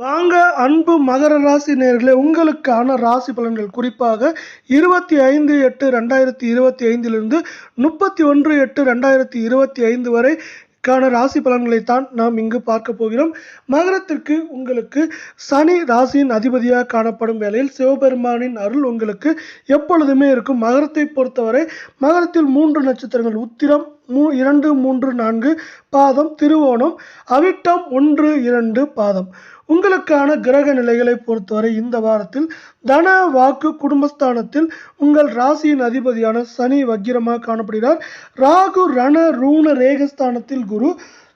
வாங்க அன்பு மகர ராசி நேர்களே உங்களுக்கான ராசி பலன்கள். குறிப்பாக இருபத்தி ஐந்து எட்டு ரெண்டாயிரத்தி இருபத்தி ஐந்திலிருந்து முப்பத்தி ஒன்று எட்டு ரெண்டாயிரத்தி இருபத்தி ஐந்து வரை கான ராசி பலன்களைத்தான் நாம் இங்கு பார்க்க போகிறோம். மகரத்திற்கு உங்களுக்கு சனி ராசியின் அதிபதியாக காணப்படும் வேளையில் சிவபெருமானின் அருள் உங்களுக்கு எப்பொழுதுமே இருக்கும். மகரத்தை பொறுத்தவரை மகரத்தில் மூன்று நட்சத்திரங்கள் உத்திரம் மூ இரண்டு மூன்று நான்கு பாதம் திருவோணம் அவிட்டம் ஒன்று இரண்டு பாதம். உங்களுக்கான கிரக நிலைகளை பொறுத்தவரை இந்த வாரத்தில் தன வாக்கு குடும்பஸ்தானத்தில் உங்கள் ராசியின் அதிபதியான சனி வக்கிரமாக காணப்படுகிறார். ராகு ரண ரூண ரேகஸ்தானத்தில் குரு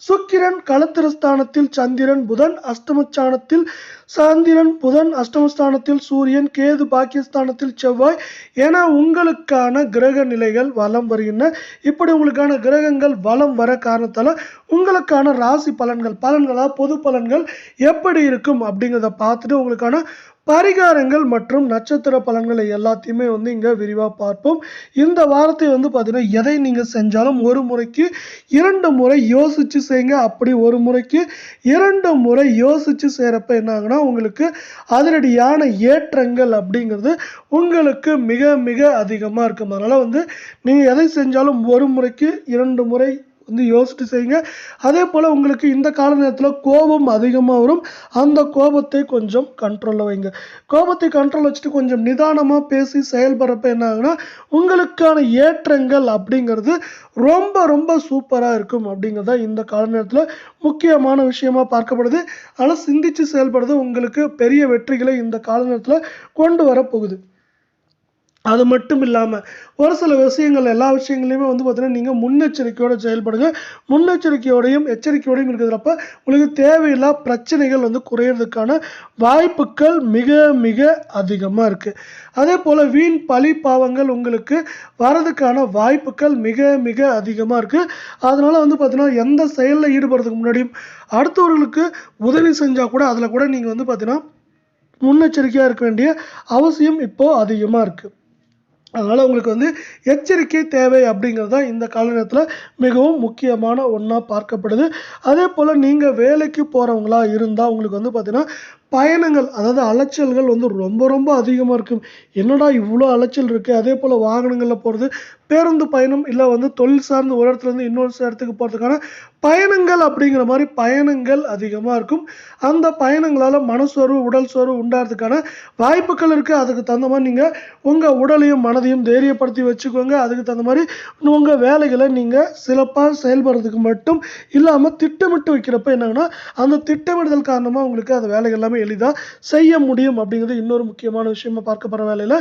சுக்கிரன் களத்திரஸ்தானத்தில் சந்திரன் புதன் அஷ்டமஸ்தானத்தில் சந்திரன் புதன் அஷ்டமஸ்தானத்தில் சூரியன் கேது பாக்கியஸ்தானத்தில் செவ்வாய் என உங்களுக்கான கிரக நிலைகள் வலம் வருகின்றன. இப்படி உங்களுக்கான கிரகங்கள் வலம் வர காரணத்தால் உங்களுக்கான ராசி பலன்கள் பலன்களாக பொது பலன்கள் எப்படி இருக்கும் அப்படிங்கிறத பார்த்துட்டு உங்களுக்கான பரிகாரங்கள் மற்றும் நட்சத்திர பலன்களை எல்லாத்தையுமே வந்து இங்கே விரிவாக பார்ப்போம். இந்த வாரத்தை வந்து பார்த்தீங்கன்னா எதை நீங்கள் செஞ்சாலும் ஒரு முறைக்கு இரண்டு முறை யோசித்து செய்யுங்க. அப்படி ஒரு முறைக்கு இரண்டு முறை யோசித்து செய்கிறப்ப என்ன ஆகுனா உங்களுக்கு அதிரடியான ஏற்றங்கள் அப்படிங்கிறது உங்களுக்கு மிக மிக அதிகமாக இருக்கும். அதனால் வந்து நீங்கள் எதை செஞ்சாலும் ஒரு முறைக்கு இரண்டு முறை வந்து யோசித்து செய்யுங்க. அதே போல் உங்களுக்கு இந்த கால நேரத்தில் கோபம் அதிகமாக வரும். அந்த கோபத்தை கொஞ்சம் கண்ட்ரோலில் வைங்க. கோபத்தை கண்ட்ரோல் வச்சுட்டு கொஞ்சம் நிதானமாக பேசி செயல்படுறப்ப என்ன ஆகுனா உங்களுக்கான ஏற்றங்கள் அப்படிங்கிறது ரொம்ப ரொம்ப சூப்பராக இருக்கும் அப்படிங்கிறது தான் இந்த கால நேரத்தில் முக்கியமான விஷயமா பார்க்கப்படுது. ஆனால் சிந்திச்சு செயல்படுறது உங்களுக்கு பெரிய வெற்றிகளை இந்த கால நேரத்தில் கொண்டு வரப்போகுது. அது மட்டும் இல்லாமல் ஒரு சில விஷயங்கள் எல்லா விஷயங்களையுமே வந்து பார்த்திங்கன்னா நீங்கள் முன்னெச்சரிக்கையோடு செயல்படுங்க. முன்னெச்சரிக்கையோடையும் எச்சரிக்கையோடையும் இருக்கிறப்ப உங்களுக்கு தேவையில்லா பிரச்சனைகள் வந்து குறையிறதுக்கான வாய்ப்புகள் மிக மிக அதிகமாக இருக்குது அதே போல் வீண் பழி பாவங்கள் உங்களுக்கு வரதுக்கான வாய்ப்புகள் மிக மிக அதிகமாக இருக்குது அதனால் வந்து பார்த்தீங்கன்னா எந்த செயலில் ஈடுபடுறதுக்கு முன்னாடியும் அடுத்தவர்களுக்கு உதவி செஞ்சால் கூட அதில் கூட நீங்கள் வந்து பார்த்திங்கன்னா முன்னெச்சரிக்கையாக இருக்க வேண்டிய அவசியம் இப்போது அதிகமாக இருக்குது அதனால் உங்களுக்கு வந்து எச்சரிக்கை தேவை அப்படிங்கிறது தான் இந்த காலகட்டத்தில் மிகவும் முக்கியமான ஒன்றா பார்க்கப்படுது. அதே போல் நீங்கள் வேலைக்கு போகிறவங்களா இருந்தால் உங்களுக்கு வந்து பார்த்திங்கன்னா பயணங்கள் அதாவது அலைச்சல்கள் வந்து ரொம்ப ரொம்ப அதிகமாக இருக்கும். என்னடா இவ்வளோ அலைச்சல் இருக்குது அதே போல் வாகனங்களில் போகிறது பேருந்து பயணம் இல்லை வந்து தொழில் சார்ந்து ஒரு இடத்துலேருந்து இன்னொரு இடத்துக்கு போகிறதுக்கான பயணங்கள் அப்படிங்கிற மாதிரி பயணங்கள் அதிகமாக இருக்கும். அந்த பயணங்களால் மனசோர்வு உடல் சோர்வு உண்டாகிறதுக்கான வாய்ப்புகள் இருக்குது அதுக்கு தகுந்த மாதிரி நீங்கள் உங்கள் உடலையும் மனதையும் தைரியப்படுத்தி வச்சுக்கோங்க. அதுக்கு தகுந்த மாதிரி உங்கள் வேலைகளை நீங்கள் சிறப்பாக செயல்படுறதுக்கு மட்டும் இல்லாமல் திட்டமிட்டு வைக்கிறப்ப என்னங்கன்னா அந்த திட்டமிடுதல் காரணமாக உங்களுக்கு அந்த வேலைகள் எல்லாமே எளிதாக செய்ய முடியும் அப்படிங்கிறது இன்னொரு முக்கியமான விஷயமா பார்க்கப்படுற வேலையில்.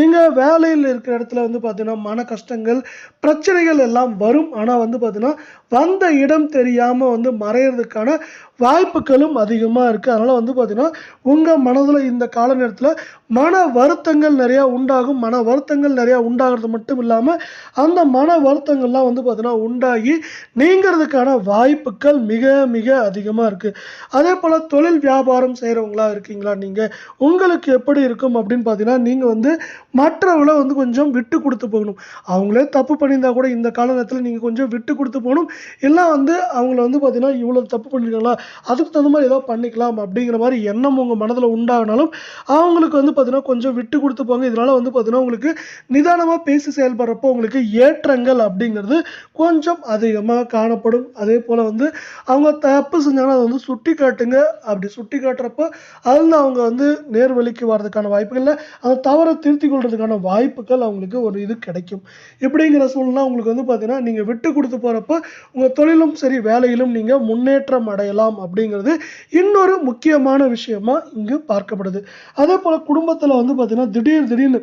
நீங்கள் வேலையில் இருக்கிற இடத்துல வந்து பார்த்தீங்கன்னா மன கஷ்டம் கஷ்டங்கள் பிரச்சனைகள் எல்லாம் வரும். ஆனால் வந்து பார்த்திங்கன்னா வந்த இடம் தெரியாமல் வந்து மறையிறதுக்கான வாய்ப்புகளும் அதிகமாக இருக்குது அதனால் வந்து பார்த்தீங்கன்னா உங்கள் மனதில் இந்த கால நேரத்தில் மன வருத்தங்கள் நிறையா உண்டாகும். மன வருத்தங்கள் நிறையா உண்டாகிறது மட்டும் இல்லாமல் அந்த மன வருத்தங்கள்லாம் வந்து பார்த்திங்கன்னா உண்டாகி நீங்கிறதுக்கான வாய்ப்புகள் மிக மிக அதிகமாக இருக்குது அதே போல் தொழில் வியாபாரம் செய்கிறவங்களா இருக்கீங்களா? நீங்கள் உங்களுக்கு எப்படி இருக்கும் அப்படின்னு பார்த்தீங்கன்னா நீங்கள் வந்து மற்றவங்களை வந்து கொஞ்சம் விட்டு கொடுத்து போகணும். அவங்களே தப்பு பண்ணியிருந்தா கூட இந்த கால நேரத்தில் நீங்கள் கொஞ்சம் விட்டு கொடுத்து போகணும். இல்லை வந்து அவங்கள வந்து பார்த்தீங்கன்னா இவ்வளோ தப்பு பண்ணியிருக்காங்களா அதுக்கு தகுந்த மாதிரி ஏதோ பண்ணிக்கலாம் அப்படிங்கிற மாதிரி எண்ணம் உங்கள் மனதில் உண்டாகினாலும் அவங்களுக்கு வந்து பார்த்தீங்கன்னா கொஞ்சம் விட்டு கொடுத்து போங்க. இதனால் வந்து பார்த்தீங்கன்னா உங்களுக்கு நிதானமாக பேசி செயல்படுறப்போ உங்களுக்கு ஏற்றங்கள் அப்படிங்கிறது கொஞ்சம் அதிகமாக காணப்படும். அதே போல் வந்து அவங்க தப்பு செஞ்சாங்கன்னா அதை வந்து சுட்டி காட்டுங்க அப்படி சுட்டி காட்டுறப்போ அதில் அவங்க வந்து நேர்வழிக்கு வர்றதுக்கான வாய்ப்புகள் இல்லை. அந்த தவறை திருத்தி கொள்றதுக்கான வாய்ப்புகள் அவங்களுக்கு ஒரு இது கிடைக்கும். இப்படிங்கிற சூழ்நிலை உங்களுக்கு வந்து பார்த்தீங்கன்னா நீங்கள் விட்டு கொடுத்து போகிறப்ப உங்கள் தொழிலும் சரி வேலையிலும் நீங்கள் முன்னேற்றம் அடையலாம் அப்படிங்கிறது இன்னொரு முக்கியமான விஷயமா இங்கு பார்க்கப்படுது. அதே போல் குடும்பத்தில் வந்து பார்த்தீங்கன்னா திடீர் திடீர்னு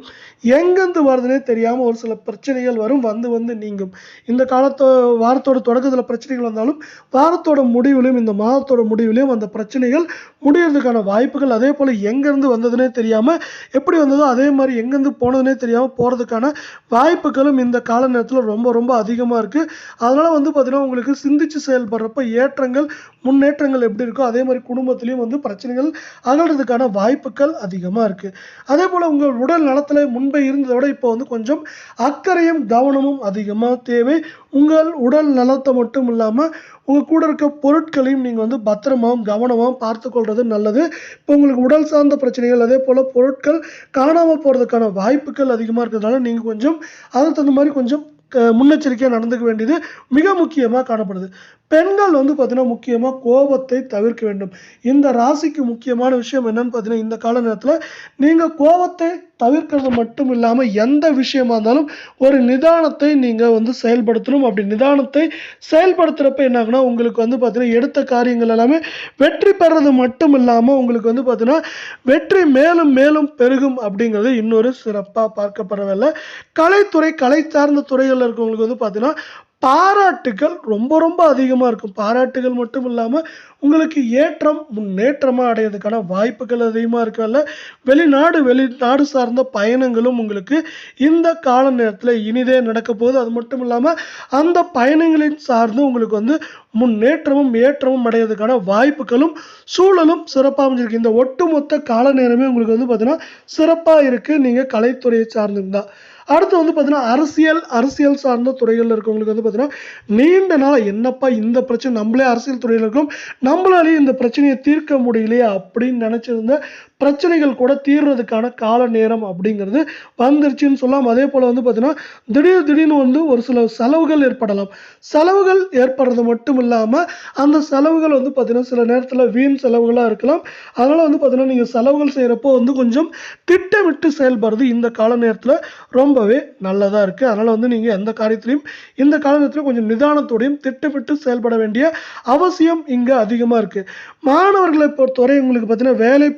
எங்கேருந்து வருதுன்னே தெரியாமல் ஒரு சில பிரச்சனைகள் வரும் வந்து வந்து நீங்கும். இந்த காலத்தோ வாரத்தோட தொடக்கத்தில் பிரச்சனைகள் வந்தாலும் வாரத்தோட முடிவிலும் இந்த மாதத்தோட முடிவிலையும் அந்த பிரச்சனைகள் முடியறதுக்கான வாய்ப்புகள் அதே போல் எங்கேருந்து வந்ததுன்னே தெரியாமல் எப்படி வந்ததோ அதே மாதிரி எங்கேருந்து போனதுனே தெரியாமல் போகிறதுக்கான வாய்ப்புகளும் இந்த கால நேரத்தில் ரொம்ப ரொம்ப அதிகமாக இருக்குது அதனால் வந்து பார்த்தீங்கன்னா உங்களுக்கு சிந்திச்சு செயல்படுறப்ப ஏற்றங்கள் முன்னேற்றங்கள் எப்படி இருக்கோ அதே மாதிரி குடும்பத்திலையும் வந்து பிரச்சனைகள் அகல்றதுக்கான வாய்ப்புகள் அதிகமாக இருக்குது அதே போல் உங்கள் உடல் நலத்தில் முன்பே இருந்ததை விட இப்போ வந்து கொஞ்சம் அக்கறையும் கவனமும் அதிகமாக தேவை. உங்கள் உடல் நலத்தை மட்டும் இல்லாமல் உங்கள் கூட இருக்க பொருட்களையும் நீங்கள் வந்து பத்திரமாகவும் கவனமாகவும் பார்த்துக்கொள்வது நல்லது. இப்போ உங்களுக்கு உடல் சார்ந்த பிரச்சனைகள் அதே போல் பொருட்கள் காணாமல் போகிறதுக்கான வாய்ப்புகள் அதிகமாக இருக்கிறதுனால நீங்கள் கொஞ்சம் அதுக்கு தகுந்த மாதிரி கொஞ்சம் க- முன்னெச்சரிக்கையாக நடந்துக்க வேண்டியது மிக முக்கியமாக காணப்படுது. பெண்கள் வந்து பார்த்தீங்கன்னா முக்கியமாக கோபத்தை தவிர்க்க வேண்டும். இந்த ராசிக்கு முக்கியமான விஷயம் என்னன்னு பார்த்தீங்கன்னா இந்த கால நேரத்தில் நீங்கள் கோபத்தை தவிர்க்கிறது மட்டும் இல்லாமல் எந்த விஷயமா இருந்தாலும் ஒரு நிதானத்தை நீங்கள் வந்து செயல்படுத்தணும். அப்படி நிதானத்தை செயல்படுத்துகிறப்ப என்ன உங்களுக்கு வந்து பார்த்தீங்கன்னா எடுத்த காரியங்கள் எல்லாமே வெற்றி பெறது மட்டும் இல்லாமல் உங்களுக்கு வந்து பார்த்தீங்கன்னா வெற்றி மேலும் மேலும் பெருகும் அப்படிங்கிறது இன்னொரு சிறப்பாக பார்க்கப்படவில்லை கலைத்துறை கலை சார்ந்த துறைகளில் இருக்கவங்களுக்கு வந்து பார்த்தீங்கன்னா பாராட்டுகள் ரொம்ப ரொம்ப அதிகமாக இருக்கும். பாராட்டுகள் மட்டும் இல்லாமல் உங்களுக்கு ஏற்றம் முன்னேற்றமாக அடையிறதுக்கான வாய்ப்புகள் அதிகமாக இருக்கல வெளிநாடு வெளிநாடு சார்ந்த பயணங்களும் உங்களுக்கு இந்த கால நேரத்தில் இனிதே நடக்க போகுது. அது மட்டும் இல்லாமல் அந்த பயணங்களின் சார்ந்து உங்களுக்கு வந்து முன்னேற்றமும் ஏற்றமும் அடையிறதுக்கான வாய்ப்புகளும் சூழலும் சிறப்பாக அமைஞ்சிருக்கு. இந்த ஒட்டுமொத்த கால நேரமே உங்களுக்கு வந்து பார்த்தீங்கன்னா சிறப்பாக இருக்குது நீங்கள் கலைத்துறையை சார்ந்திருந்தால் அடுத்து வந்து பார்த்தீங்கன்னா அரசியல் அரசியல் சார்ந்த துறைகளில் இருக்கவங்களுக்கு வந்து பார்த்தீங்கன்னா நீண்ட நாள் என்னப்பா இந்த பிரச்சனை? நம்மளே அரசியல் துறையில் இருக்கோம். நம்மளாலேயே இந்த பிரச்சனையை தீர்க்க முடியலையே அப்படின்னு நினச்சிருந்த பிரச்சனைகள் கூட தீர்றதுக்கான கால நேரம் அப்படிங்கிறது வந்துருச்சுன்னு சொல்லலாம். அதே போல் வந்து பார்த்தீங்கன்னா திடீர் திடீர்னு வந்து ஒரு சில செலவுகள் ஏற்படலாம். செலவுகள் ஏற்படுறது மட்டும் இல்லாமல் அந்த செலவுகள் வந்து பார்த்தீங்கன்னா சில நேரத்தில் வீண் செலவுகளாக இருக்கலாம். அதனால் வந்து பார்த்தீங்கன்னா நீங்கள் செலவுகள் செய்கிறப்போ வந்து கொஞ்சம் திட்டமிட்டு செயல்படுறது இந்த கால நேரத்தில் ரொம்பவே நல்லதாக இருக்குது அதனால் வந்து நீங்கள் எந்த காரியத்திலையும் இந்த கால நேரத்தில் கொஞ்சம் நிதானத்தோடையும் திட்டமிட்டு செயல்பட வேண்டிய அவசியம் இங்கே அதிகமாக இருக்குது மாணவர்களை பொறுத்தவரை உங்களுக்கு பார்த்தீங்கன்னா வேலை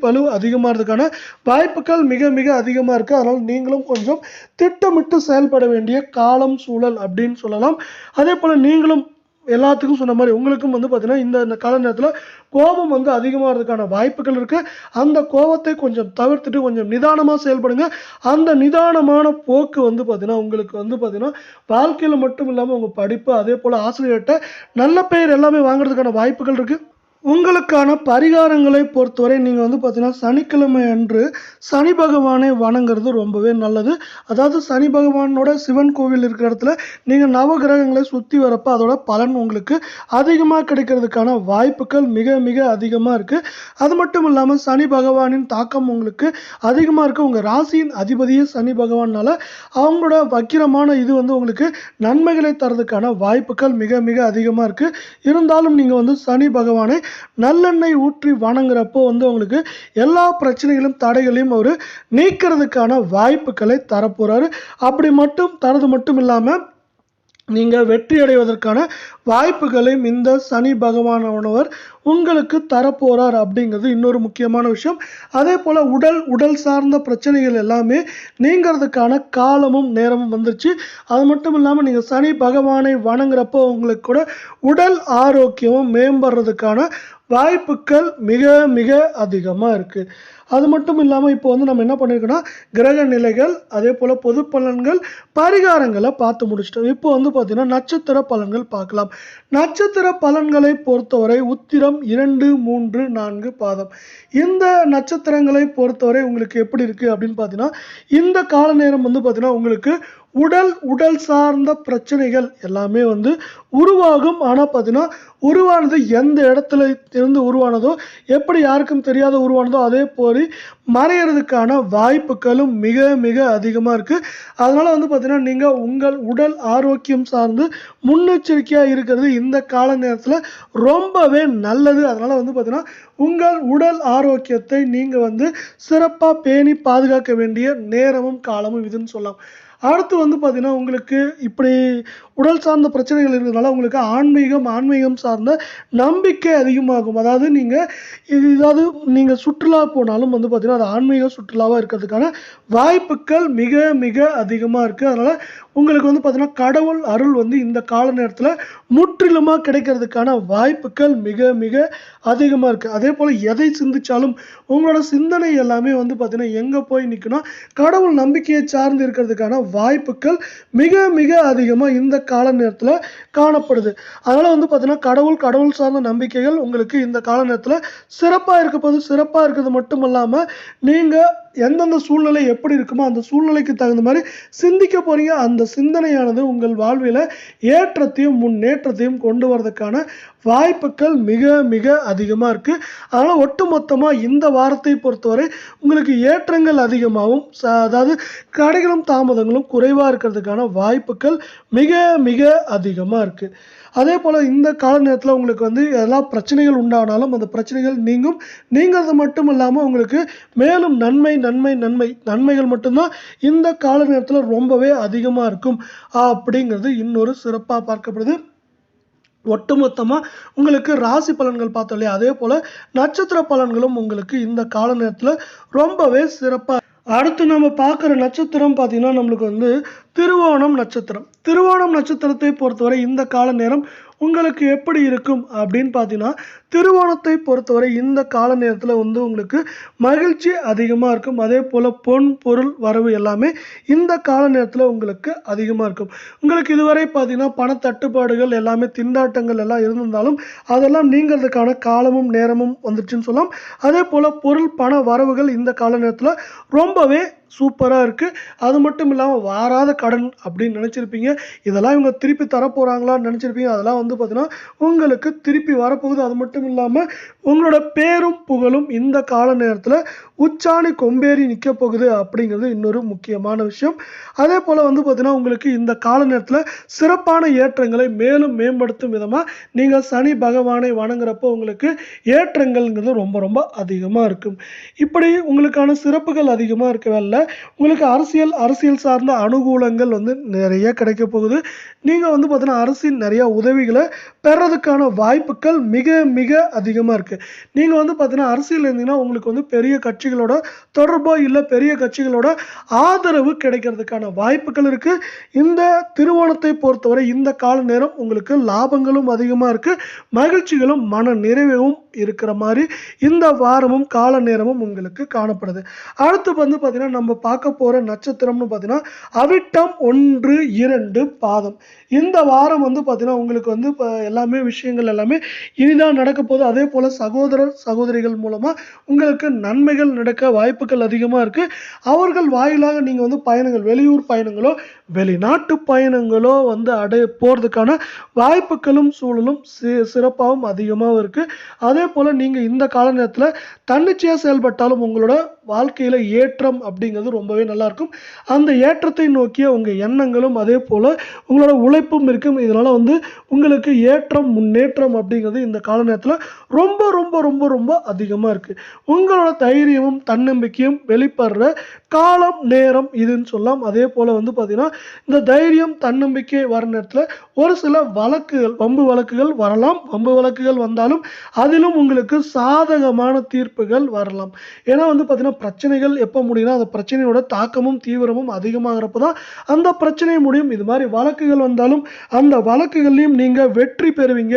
பளு அதிகமாகிறதுக்கான வாய்ப்புகள் மிக மிக அதிகமாக இருக்குது அதனால் நீங்களும் கொஞ்சம் திட்டமிட்டு செயல்பட வேண்டிய காலம் சூழல் அப்படின்னு சொல்லலாம். அதே போல் நீங்களும் எல்லாத்துக்கும் சொன்ன மாதிரி உங்களுக்கும் வந்து பார்த்தீங்கன்னா இந்த இந்த கால நேரத்தில் கோபம் வந்து அதிகமாகிறதுக்கான வாய்ப்புகள் இருக்குது அந்த கோபத்தை கொஞ்சம் தவிர்த்துட்டு கொஞ்சம் நிதானமாக செயல்படுங்க. அந்த நிதானமான போக்கு வந்து பார்த்தீங்கன்னா உங்களுக்கு வந்து பார்த்தீங்கன்னா வாழ்க்கையில் மட்டும் இல்லாமல் உங்கள் படிப்பு அதே போல் ஆசிரியர்கிட்ட நல்ல பெயர் எல்லாமே வாங்குறதுக்கான வாய்ப்புகள் இருக்குது உங்களுக்கான பரிகாரங்களை பொறுத்தவரை நீங்கள் வந்து பார்த்தீங்கன்னா சனிக்கிழமை அன்று சனி பகவானை வணங்குறது ரொம்பவே நல்லது. அதாவது சனி பகவானோட சிவன் கோவில் இருக்கிற இடத்துல நீங்கள் நவகிரகங்களை சுற்றி வரப்போ அதோட பலன் உங்களுக்கு அதிகமாக கிடைக்கிறதுக்கான வாய்ப்புகள் மிக மிக அதிகமாக இருக்குது அது மட்டும் இல்லாமல் சனி பகவானின் தாக்கம் உங்களுக்கு அதிகமாக இருக்குது உங்கள் ராசியின் அதிபதியே சனி பகவானால அவங்களோட வக்கிரமான இது வந்து உங்களுக்கு நன்மைகளை தரதுக்கான வாய்ப்புகள் மிக மிக அதிகமாக இருக்குது இருந்தாலும் நீங்கள் வந்து சனி பகவானை நல்லெண்ணெய் ஊற்றி வணங்குறப்போ வந்து உங்களுக்கு எல்லா பிரச்சனைகளும் தடைகளையும் அவர் நீக்கிறதுக்கான வாய்ப்புகளை தரப்போகிறாரு அப்படி மட்டும் தரது மட்டும் இல்லாமல் நீங்கள் வெற்றி அடைவதற்கான வாய்ப்புகளையும் இந்த சனி பகவானவர் உங்களுக்கு தரப்போகிறார் அப்படிங்கிறது இன்னொரு முக்கியமான விஷயம். அதே போல் உடல் உடல் சார்ந்த பிரச்சனைகள் எல்லாமே நீங்கிறதுக்கான காலமும் நேரமும் வந்துருச்சு. அது மட்டும் இல்லாமல் நீங்கள் சனி பகவானை வணங்குறப்போ உங்களுக்கு கூட உடல் ஆரோக்கியமும் மேம்படுறதுக்கான வாய்ப்புகள் மிக மிக அதிகமாக இருக்குது அது மட்டும் இல்லாமல் இப்போ வந்து நம்ம என்ன பண்ணியிருக்கோன்னா கிரக நிலைகள் அதே போல் பொது பலன்கள் பரிகாரங்களை பார்த்து முடிச்சிட்டோம். இப்போ வந்து பார்த்தீங்கன்னா நட்சத்திர பலன்கள் பார்க்கலாம். நட்சத்திர பலன்களை பொறுத்தவரை உத்திரம் இரண்டு மூன்று நான்கு பாதம். இந்த நட்சத்திரங்களை பொறுத்தவரை உங்களுக்கு எப்படி இருக்குது அப்படின்னு பார்த்தீங்கன்னா இந்த கால நேரம் வந்து பார்த்தீங்கன்னா உங்களுக்கு உடல் உடல் சார்ந்த பிரச்சனைகள் எல்லாமே வந்து உருவாகும். ஆனால் பார்த்தீங்கன்னா உருவானது எந்த இடத்துல இருந்து உருவானதோ எப்படி யாருக்கும் தெரியாத உருவானதோ அதே போல் மறையிறதுக்கான வாய்ப்புகளும் மிக மிக அதிகமாக இருக்குது அதனால் வந்து பார்த்திங்கன்னா நீங்கள் உங்கள் உடல் ஆரோக்கியம் சார்ந்து முன்னெச்சரிக்கையாக இருக்கிறது இந்த கால நேரத்தில் ரொம்பவே நல்லது. அதனால் வந்து பார்த்திங்கன்னா உங்கள் உடல் ஆரோக்கியத்தை நீங்கள் வந்து சிறப்பாக பேணி பாதுகாக்க வேண்டிய நேரமும் காலமும் இதுன்னு சொல்லலாம். அடுத்து வந்து பார்த்தீங்கன்னா உங்களுக்கு இப்படி உடல் சார்ந்த பிரச்சனைகள் இருக்கிறதுனால உங்களுக்கு ஆன்மீகம் ஆன்மீகம் சார்ந்த நம்பிக்கை அதிகமாகும். அதாவது நீங்கள் இது ஏதாவது நீங்கள் சுற்றுலா போனாலும் வந்து பார்த்தீங்கன்னா அது ஆன்மீக சுற்றுலாவாக இருக்கிறதுக்கான வாய்ப்புகள் மிக மிக அதிகமாக இருக்குது அதனால் உங்களுக்கு வந்து பார்த்திங்கன்னா கடவுள் அருள் வந்து இந்த கால நேரத்தில் முற்றிலுமாக கிடைக்கிறதுக்கான வாய்ப்புகள் மிக மிக அதிகமாக இருக்குது அதே போல் எதை சிந்திச்சாலும் உங்களோட சிந்தனை எல்லாமே வந்து பார்த்திங்கன்னா எங்கே போய் நிற்கணும் கடவுள் நம்பிக்கையை சார்ந்து இருக்கிறதுக்கான வாய்ப்புகள் மிக மிக அதிகமாக இந்த கால நேரத்தில் காணப்படுது. அதனால் வந்து பார்த்தீங்கன்னா கடவுள் கடவுள் சார்ந்த நம்பிக்கைகள் உங்களுக்கு இந்த கால நேரத்தில் சிறப்பாக இருக்க போது சிறப்பாக இருக்கிறது மட்டும் இல்லாமல் நீங்கள் எந்தெந்த சூழ்நிலை எப்படி இருக்குமோ அந்த சூழ்நிலைக்கு தகுந்த மாதிரி சிந்திக்க போகிறீங்க அந்த சிந்தனையானது உங்கள் வாழ்வில் ஏற்றத்தையும் முன்னேற்றத்தையும் கொண்டு வரதுக்கான வாய்ப்புகள் மிக மிக அதிகமாக இருக்குது அதனால் ஒட்டுமொத்தமாக இந்த வாரத்தை பொறுத்தவரை உங்களுக்கு ஏற்றங்கள் அதிகமாகவும் ச- அதாவது கடைகளும் தாமதங்களும் குறைவாக இருக்கிறதுக்கான வாய்ப்புகள் மிக மிக அதிகமாக இருக்குது அதே போல் இந்த கால நேரத்தில் உங்களுக்கு வந்து எல்லா பிரச்சனைகள் உண்டானாலும் அந்த பிரச்சனைகள் நீங்கும். நீங்கிறது மட்டும் இல்லாமல் உங்களுக்கு மேலும் நன்மை நன்மை நன்மை. நன்மைகள் மட்டும்தான் இந்த கால நேரத்தில் ரொம்பவே அதிகமாக இருக்கும். அப்படிங்கிறது இன்னொரு சிறப்பாக பார்க்கப்படுது. ஒட்டுமொத்தமாக உங்களுக்கு ராசி பலன்கள் பார்த்தோம் இல்லையா? அதே போல் நட்சத்திர பலன்களும் உங்களுக்கு இந்த கால நேரத்தில் ரொம்பவே சிறப்பாக அடுத்து நம்ம பார்க்குற நட்சத்திரம் பார்த்திங்கன்னா நம்மளுக்கு வந்து திருவோணம் நட்சத்திரம். திருவோணம் நட்சத்திரத்தை பொறுத்தவரை இந்த கால நேரம் உங்களுக்கு எப்படி இருக்கும் அப்படின்னு பார்த்தீங்கன்னா திருவோணத்தை பொறுத்தவரை இந்த கால நேரத்தில் வந்து உங்களுக்கு மகிழ்ச்சி அதிகமாக இருக்கும். அதே போல் பொன் பொருள் வரவு எல்லாமே இந்த கால நேரத்தில் உங்களுக்கு அதிகமாக இருக்கும். உங்களுக்கு இதுவரை பார்த்தீங்கன்னா பணத்தட்டுப்பாடுகள் எல்லாமே திண்டாட்டங்கள் எல்லாம் இருந்திருந்தாலும் அதெல்லாம் நீங்கிறதுக்கான காலமும் நேரமும் வந்துச்சுன்னு சொல்லலாம். அதே போல் பொருள் பண வரவுகள் இந்த கால நேரத்தில் ரொம்பவே சூப்பராக இருக்குது அது மட்டும் இல்லாமல் வாராத கடன் அப்படின்னு நினச்சிருப்பீங்க. இதெல்லாம் இவங்க திருப்பி தரப்போகிறாங்களான்னு நினச்சிருப்பீங்க. அதெல்லாம் வந்து பார்த்தீங்கன்னா உங்களுக்கு திருப்பி வரப்போகுது. அது மட்டும் இல்லாமல் உங்களோட பேரும் புகழும் இந்த கால நேரத்தில் உச்சாணி கொம்பேறி நிற்க போகுது அப்படிங்கிறது இன்னொரு முக்கியமான விஷயம். அதே போல் வந்து பார்த்தீங்கன்னா உங்களுக்கு இந்த கால நேரத்தில் சிறப்பான ஏற்றங்களை மேலும் மேம்படுத்தும் விதமாக நீங்கள் சனி பகவானை வணங்குறப்போ உங்களுக்கு ஏற்றங்கள்ங்கிறது ரொம்ப ரொம்ப அதிகமாக இருக்கும். இப்படி உங்களுக்கான சிறப்புகள் அதிகமாக இருக்கவில்ல உங்களுக்கு அரசியல் அரசியல் சார்ந்த அனுகூலங்கள் வந்து நிறைய கிடைக்க போகுது. நீங்கள் வந்து பார்த்தீங்கன்னா அரசின் நிறைய உதவிகளை பெறதுக்கான வாய்ப்புகள் மிக மிக அதிகமாக இருக்குது நீங்கள் வந்து பார்த்தீங்கன்னா அரசியல் இருந்தீங்கன்னா உங்களுக்கு வந்து பெரிய கட்சிகளோட தொடர்போ இல்லை பெரிய கட்சிகளோட ஆதரவு கிடைக்கிறதுக்கான வாய்ப்புகள் இருக்குது இந்த திருவோணத்தை பொறுத்தவரை இந்த கால நேரம் உங்களுக்கு லாபங்களும் அதிகமாக இருக்குது மகிழ்ச்சிகளும் மன நிறைவும் இருக்கிற மாதிரி இந்த வாரமும் கால நேரமும் உங்களுக்கு காணப்படுது. அடுத்து வந்து பார்த்தீங்கன்னா நம்ம பார்க்க போகிற நட்சத்திரம்னு பார்த்தீங்கன்னா அவிட்டம் ஒன்று இரண்டு பாதம். இந்த வாரம் வந்து பார்த்தீங்கன்னா உங்களுக்கு வந்து இப்போ எல்லாமே விஷயங்கள் எல்லாமே இனிதான் நடக்க போகுது. அதே போல் சகோதரர் சகோதரிகள் மூலமாக உங்களுக்கு நன்மைகள் நடக்க வாய்ப்புகள் அதிகமாக இருக்குது அவர்கள் வாயிலாக நீங்கள் வந்து பயணங்கள் வெளியூர் பயணங்களோ வெளிநாட்டு பயணங்களோ வந்து அடை போகிறதுக்கான வாய்ப்புகளும் சூழலும் சி சிறப்பாகவும் அதிகமாகவும் இருக்குது அதே போல் நீங்கள் இந்த கால நேரத்தில் தன்னிச்சையாக செயல்பட்டாலும் உங்களோட வாழ்க்கையில் ஏற்றம் அப்படிங்கிறது ரொம்பவே நல்லா இருக்கும் அந்த ஏற்றத்தை நோக்கிய உங்கள் எண்ணங்களும் அதே போல் உங்களோட உழைப்பும் இருக்கும். இதனால் வந்து உங்களுக்கு ஏற்றம் முன்னேற்றம் அப்படிங்கிறது இந்த கால நேரத்தில் ரொம்ப ரொம்ப ரொம்ப ரொம்ப அதிகமாக இருக்குது உங்களோட தைரியமும் தன்னம்பிக்கையும் வெளிப்படுற காலம் நேரம் இதுன்னு சொல்லலாம். அதே போல் வந்து பார்த்திங்கன்னா இந்த தைரியம் தன்னம்பிக்கை வர நேரத்தில் ஒரு சில வழக்குகள் வம்பு வழக்குகள் வரலாம். வம்பு வழக்குகள் வந்தாலும் அதிலும் உங்களுக்கு சாதகமான தீர்ப்புகள் வரலாம். ஏன்னா வந்து பார்த்தீங்கன்னா பிரச்சனைகள் எப்போ முடியும்னா அந்த பிரச்சனையோட தாக்கமும் தீவிரமும் அதிகமாகிறப்ப தான் அந்த பிரச்சனை முடியும். இது மாதிரி வழக்குகள் வந்தாலும் அந்த வழக்குகள்லையும் நீங்கள் வெற்றி பெறுவீங்க.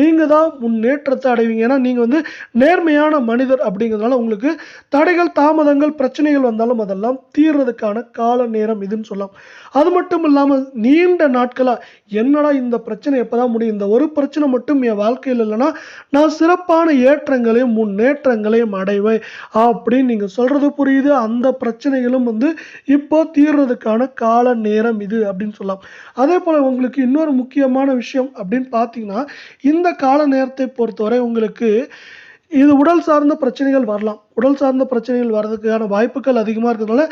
நீங்கள் தான் முன்னேற்றத்தை அடைவீங்க. ஏன்னா நீங்கள் வந்து நேர்மையான மனிதர் அப்படிங்கிறதுனால உங்களுக்கு தடைகள் தாமதங்கள் பிரச்சனைகள் வந்தாலும் அதெல்லாம் தீர்றதுக்கான கால நேரம் இதுன்னு சொல்லலாம். அது மட்டும் இல்லாமல் நீண்ட நாட்களாக என்னடா இந்த பிரச்சனை எப்போ தான் முடியும்? இந்த ஒரு பிரச்சனை மட்டும் என் வாழ்க்கையில் இல்லைன்னா நான் சிறப்பான ஏற்றங்களையும் முன்னேற்றங்களையும் அடைவேன் அப்படின்னு நீங்கள் சொல்கிறது புரியுது. அந்த பிரச்சனைகளும் வந்து இப்போ தீர்றதுக்கான கால நேரம் இது அப்படின்னு சொல்லலாம். அதே போல் உங்களுக்கு இன்னொரு முக்கியமான விஷயம் அப்படின்னு பார்த்தீங்கன்னா இந்த கால நேரத்தை பொறுத்தவரை உங்களுக்கு இது உடல் சார்ந்த பிரச்சனைகள் வரலாம். உடல் சார்ந்த பிரச்சனைகள் வர்றதுக்கான வாய்ப்புகள் அதிகமாக இருக்கிறதுனால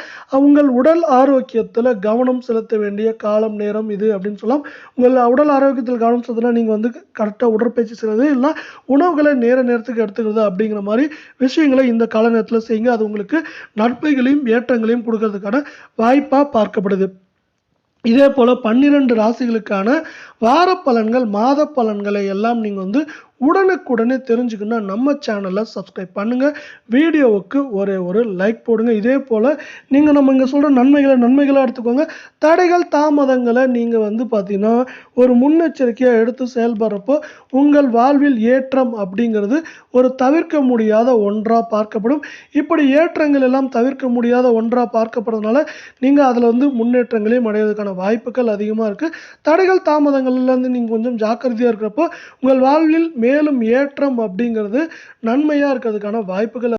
உங்கள் உடல் ஆரோக்கியத்தில் கவனம் செலுத்த வேண்டிய காலம் நேரம் இது அப்படின்னு சொல்லலாம். உங்கள் உடல் ஆரோக்கியத்தில் கவனம் செலுத்தினா நீங்கள் வந்து கரெக்டாக உடற்பயிற்சி செய்கிறது இல்லை உணவுகளை நேர நேரத்துக்கு எடுத்துக்கிறது அப்படிங்கிற மாதிரி விஷயங்களை இந்த கால நேரத்தில் செய்யுங்க. அது உங்களுக்கு நன்மைகளையும் ஏற்றங்களையும் கொடுக்கறதுக்கான வாய்ப்பாக பார்க்கப்படுது. இதே போல் பன்னிரண்டு ராசிகளுக்கான வார பலன்கள் மாத பலன்களை எல்லாம் நீங்கள் வந்து உடனுக்குடனே தெரிஞ்சுக்கணுன்னா நம்ம சேனலை சப்ஸ்கிரைப் பண்ணுங்கள் வீடியோவுக்கு ஒரே ஒரு லைக் போடுங்க. இதே போல் நீங்கள் நம்ம இங்கே சொல்கிற நன்மைகளை நன்மைகளாக எடுத்துக்கோங்க. தடைகள் தாமதங்களை நீங்கள் வந்து பார்த்தீங்கன்னா ஒரு முன்னெச்சரிக்கையாக எடுத்து செயல்படுறப்போ உங்கள் வாழ்வில் ஏற்றம் அப்படிங்கிறது ஒரு தவிர்க்க முடியாத ஒன்றாக பார்க்கப்படும். இப்படி ஏற்றங்கள் எல்லாம் தவிர்க்க முடியாத ஒன்றாக பார்க்கப்படுறதுனால நீங்கள் அதில் வந்து முன்னேற்றங்களையும் அடைவதற்கான வாய்ப்புகள் அதிகமாக இருக்குது தடைகள் தாமதங்கள்லேருந்து நீங்கள் கொஞ்சம் ஜாக்கிரதையாக இருக்கிறப்போ உங்கள் வாழ்வில் மேலும் ஏற்றம் அப்படிங்கிறது நன்மையாக இருக்கிறதுக்கான வாய்ப்புகள்